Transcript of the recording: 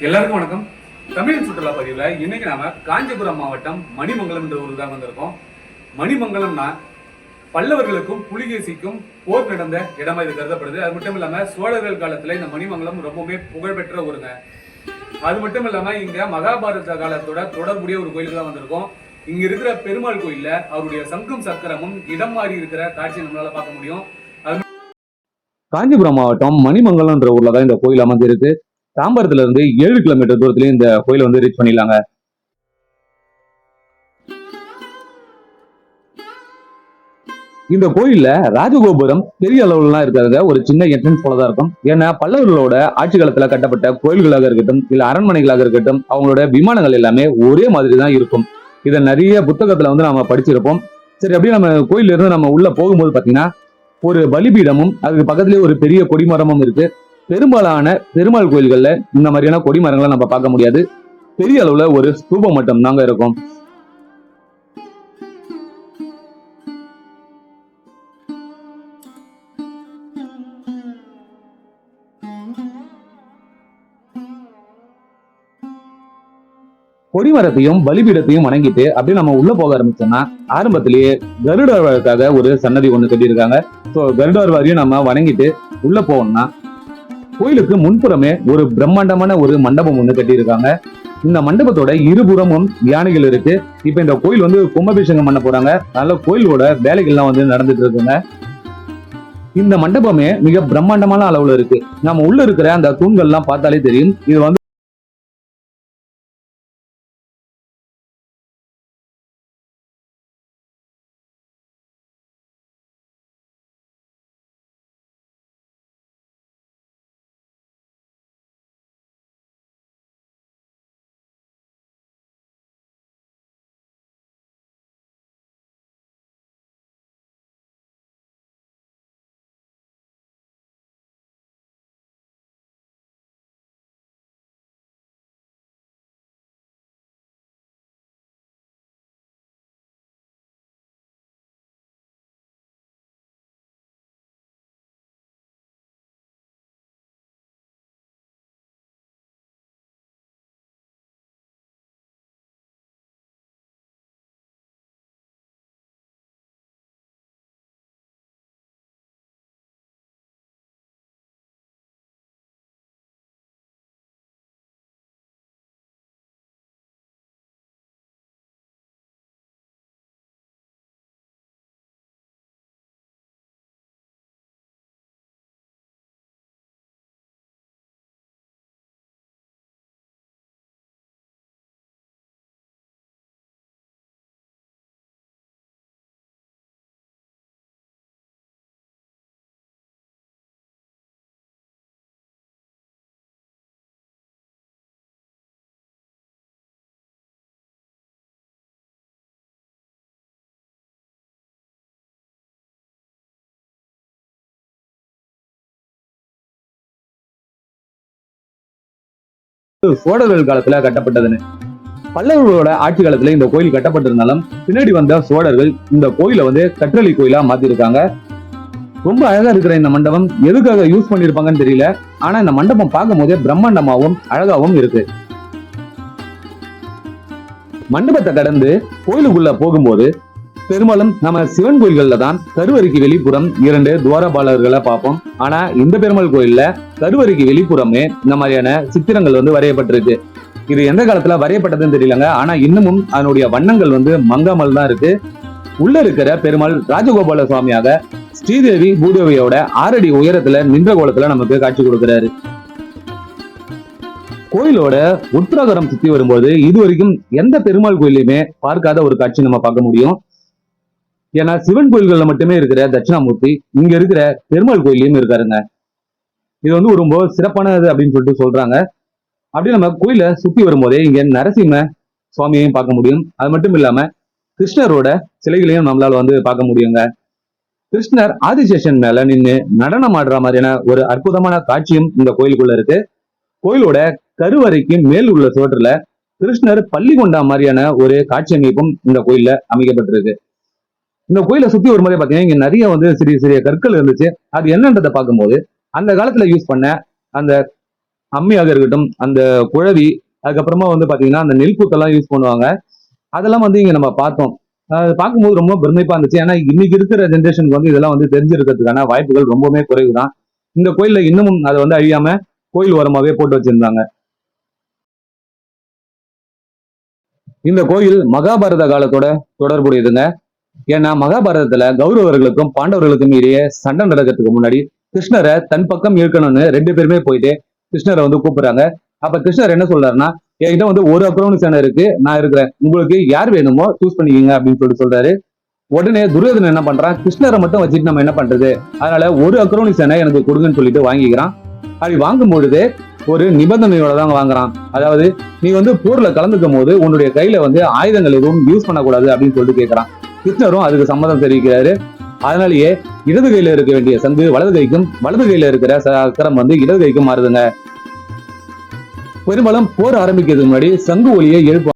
எல்லாருக்கும் வணக்கம். தமிழ் சுற்றுலா பதிவுல இன்னைக்கு நாம காஞ்சிபுரம் மாவட்டம் மணிமங்கலம் என்ற ஊருக்கு தான் வந்திருக்கோம். மணிமங்கலம்னா பல்லவர்களுக்கும் புலிகேசிக்கும் போர் நடந்த இடமா இது கருதப்படுது. அது மட்டும் இல்லாம சோழர்கள் காலத்துல இந்த மணிமங்கலம் ரொம்பவுமே புகழ்பெற்ற ஊருங்க. அது மட்டும் இல்லாம இங்க மகாபாரத காலத்தோட தொடர்புடைய ஒரு கோயிலுக்கு தான் வந்திருக்கோம். இங்க இருக்கிற பெருமாள் கோயில்ல அவருடைய சங்கும் சக்கரமும் இடம் மாறி இருக்கிற காட்சி நம்மளால பார்க்க முடியும். காஞ்சிபுரம் மாவட்டம் மணிமங்கலம்ன்ற ஊர்ல தான் இந்த கோயில் அமைஞ்சிருக்கு. தாம்பரத்துல இருந்து ஏழு கிலோமீட்டர் தூரத்துல இந்த கோயிலை வந்து ரீச் பண்ணிடலாங்க இந்த கோயில்ல ராஜகோபுரம் பெரிய அளவுலாம் இருக்கிறத ஒரு சின்ன என்ட்ரன்ஸ் போலதான் இருக்கும். ஏன்னா பல்லவர்களோட ஆட்சி காலத்துல கட்டப்பட்ட கோயில்களாக இருக்கட்டும் இல்ல அரண்மனைகளாக இருக்கட்டும் அவங்களோட விமானங்கள் எல்லாமே ஒரே மாதிரி தான் இருக்கும். இதை நிறைய புத்தகத்துல வந்து நம்ம படிச்சிருப்போம். சரி அப்படியே நம்ம கோயில்ல இருந்து நம்ம உள்ள போகும்போது பாத்தீங்கன்னா ஒரு பலிபீடமும் அதுக்கு பக்கத்துலயே ஒரு பெரிய கொடிமரமும் இருக்கு. பெரும்பாலான பெருமாள் கோயில்கள்ல இந்த மாதிரியான கொடி மரங்களை நம்ம பார்க்க முடியாது. பெரிய அளவுல ஒரு ஸ்தூபம் மட்டும் தாங்க இருக்கும் கொடிமரத்தையும் பலிபீடத்தையும் வணங்கிட்டு அப்படியே நம்ம உள்ள போக ஆரம்பிச்சோம்னா ஆரம்பத்திலேயே கருடாழ்வாருக்காக ஒரு சன்னதி ஒன்று கட்டியிருக்காங்க. ஸோ கருடாழ்வாரையும் நம்ம வணங்கிட்டு உள்ள போகணும்னா கோயிலுக்கு முன்புறமே ஒரு பிரம்மாண்டமான ஒரு மண்டபம் ஒன்று கட்டியிருக்காங்க. இந்த மண்டபத்தோட இருபுறமும் யானைகள் இருக்கு. இப்ப இந்த கோயில் வந்து கும்பாபிஷேகம் பண்ண போறாங்க. அதனால கோயிலோட வேலைகள்லாம் வந்து நடந்துட்டு இருக்குங்க. இந்த மண்டபமே மிக பிரம்மாண்டமான அளவுல இருக்கு. நம்ம உள்ள இருக்கிற அந்த தூண்கள்லாம் பார்த்தாலே தெரியும். இது வந்து சோழர்கள் காலத்துல கட்டப்பட்டதுன்னு. பல்லவர்களோட ஆட்சி காலத்துல இந்த கோயில் கட்டப்பட்டிருந்தாலும் பின்னாடி வந்த சோழர்கள் இந்த கோயிலை வந்து கற்றளி கோயிலா மாத்திருக்காங்க. ரொம்ப அழகா இருக்கிற இந்த மண்டபம் எதுக்காக யூஸ் பண்ணிருப்பாங்கன்னு தெரியல. ஆனா இந்த மண்டபம் பார்க்கும் போதே பிரம்மாண்டமாவும் அழகாவும் இருக்கு. மண்டபத்தை கடந்து கோயிலுக்குள்ள போகும்போது பெரும்பாலும் நம்ம சிவன் கோயில்கள்ல தான் கருவறைக்கு வெளிப்புறம் இரண்டு துவாரபாலர்களை பார்ப்போம். ஆனா இந்த பெருமாள் கோயில்ல கருவறைக்கு வெளிப்புறமே இந்த மாதிரியான சித்திரங்கள் வந்து வரையப்பட்டிருக்கு. இது எந்த காலத்துல வரையப்பட்டதுன்னு தெரியலங்க. ஆனா இன்னமும் அதனுடைய வண்ணங்கள் வந்து மங்காமல் தான் இருக்கு. உள்ள இருக்கிற பெருமாள் ராஜகோபால சுவாமியாக ஸ்ரீதேவி பூதேவியோட ஆறடி உயரத்துல நின்ற கோலத்துல நமக்கு காட்சி கொடுக்கிறாரு. கோயிலோட உட்பிரகாரம் சுத்தி வரும்போது இது வரைக்கும் எந்த பெருமாள் கோயிலையுமே பார்க்காத ஒரு காட்சி நம்ம பார்க்க முடியும். ஏன்னா சிவன் கோயில்கள்ல மட்டுமே இருக்கிற தட்சிணாமூர்த்தி இங்க இருக்கிற பெருமாள் கோயிலையும் இருக்காருங்க. இது வந்து ரொம்ப சிறப்பானது அப்படின்னு சொல்லிட்டு சொல்றாங்க. அப்படியே நம்ம கோயில சுத்தி வரும்போதே இங்க நரசிம்ம சுவாமியையும் பார்க்க முடியும். அது மட்டும் இல்லாம கிருஷ்ணரோட சிலைகளையும் நம்மளால வந்து பார்க்க முடியுங்க. கிருஷ்ணர் ஆதிசேஷன் மேல நின்று நடனம் ஆடுற மாதிரியான ஒரு அற்புதமான காட்சியும் இந்த கோயிலுக்குள்ள இருக்கு. கோயிலோட கருவறைக்கு மேல் உள்ள சுவற்றுல கிருஷ்ணர் பள்ளி கொண்டா மாதிரியான ஒரு காட்சி அமைப்பும் இந்த கோயில்ல அமைக்கப்பட்டிருக்கு. இந்த கோயிலை சுத்தி வரும்போதே பாத்தீங்கன்னா இங்க நிறைய வந்து சிறிய சிறிய கற்கள் இருந்துச்சு. அது என்னன்றதை பார்க்கும்போது அந்த காலத்துல யூஸ் பண்ண அந்த அம்மியாக இருக்கட்டும் அந்த குழவி அதுக்கப்புறமா வந்து பாத்தீங்கன்னா அந்த நெல் யூஸ் பண்ணுவாங்க. அதெல்லாம் வந்து இங்க நம்ம பார்த்தோம். அது பார்க்கும்போது ரொம்ப பெருமைப்பா இருந்துச்சு. ஏன்னா இன்னைக்கு இருக்கிற ஜென்ரேஷனுக்கு வந்து இதெல்லாம் வந்து தெரிஞ்சிருக்கிறதுக்கான வாய்ப்புகள் ரொம்பவுமே குறைவு தான் இந்த கோயில்ல இன்னமும் அதை வந்து அழியாம கோயில் ஓரமாவே போட்டு வச்சிருந்தாங்க. இந்த கோயில் மகாபாரத காலத்தோட தொடர்புடையதுங்க. ஏன்னா மகாபாரதத்துல கௌரவர்களுக்கும் பாண்டவர்களுக்கும் இடையே சண்டை நடக்கிறதுக்கு முன்னாடி கிருஷ்ணரை தன் பக்கம் இழுக்கணும்னு ரெண்டு பேருமே போயிட்டு கிருஷ்ணரை வந்து கூப்பிடுறாங்க. அப்ப கிருஷ்ணர் என்ன சொல்றாருன்னா என்கிட்ட வந்து ஒரு அக்ரௌண்ட் சேனை இருக்கு நான் இருக்கிறேன். உங்களுக்கு யார் வேணுமோ சூஸ் பண்ணிக்கங்க அப்படின்னு சொல்லிட்டு சொல்றாரு. உடனே துரியோதனன் என்ன பண்றான் கிருஷ்ணரை மட்டும் வச்சுட்டு நம்ம என்ன பண்றது? அதனால ஒரு அக்ரோனி சேனை எனக்கு கொடுங்கன்னு சொல்லிட்டு வாங்கிக்கிறான். அப்படி வாங்கும் பொழுது ஒரு நிபந்தனையோட தான் வாங்குறான். அதாவது நீ வந்து போர்ல கலந்துக்கும் போது உன்னுடைய கையில வந்து ஆயுதங்கள் எதுவும் யூஸ் பண்ணக்கூடாது அப்படின்னு சொல்லிட்டு கேட்கறான் கிருஷ்ணரும் அதுக்கு சம்மதம் தெரிவிக்கிறாரு. அதனாலேயே இடது கையில இருக்க வேண்டிய சங்கு வலது கைக்கும் வலது கையில இருக்கிற சக்கரம் வந்து இடது கைக்கும் மாறுதுங்க. பெரும்பாலும் போர் ஆரம்பிக்கிறதுக்கு முன்னாடி சங்கு ஒலியை எழுப்பு